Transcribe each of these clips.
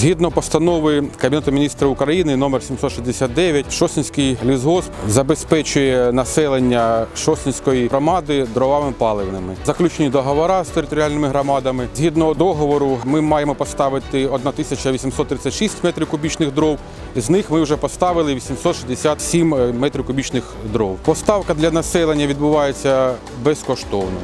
Згідно постанови Кабінету міністрів України номер 769, Шосницький лісгосп забезпечує населення Шосницької громади дровами паливними. Заключені договори з територіальними громадами. Згідно договору, ми маємо поставити 1836 метрів кубічних дров. З них ми вже поставили 867 метрів кубічних дров. Поставка для населення відбувається безкоштовно.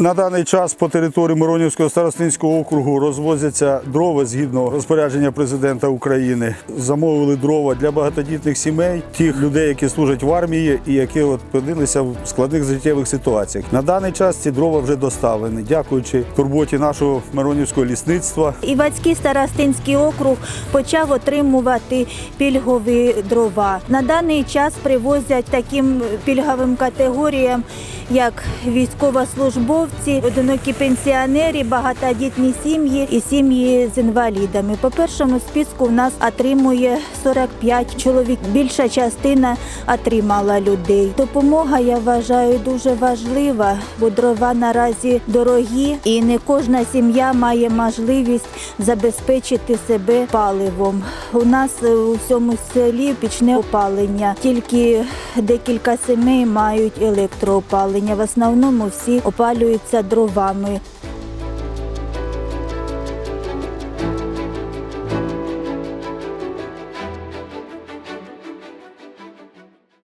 На даний час по території Миронівського старостинського округу розвозяться дрова згідно розпорядження президента України. Замовили дрова для багатодітних сімей, тих людей, які служать в армії і які опинилися в складних життєвих ситуаціях. На даний час ці дрова вже доставлені, дякуючи турботі нашого Миронівського лісництва. Івацький старостинський округ почав отримувати пільгові дрова. На даний час привозять таким пільговим категоріям, як військовослужбовці, одинокі пенсіонери, багатодітні сім'ї і сім'ї з інвалідами. По першому списку в нас отримує 45 чоловік. Більша частина отримала людей. Допомога я вважаю дуже важлива, бо дрова наразі дорогі, і не кожна сім'я має можливість забезпечити себе паливом. У нас у всьому селі пічне опалення. Тільки декілька сімей мають електроопалення. В основному всі опалюються дровами.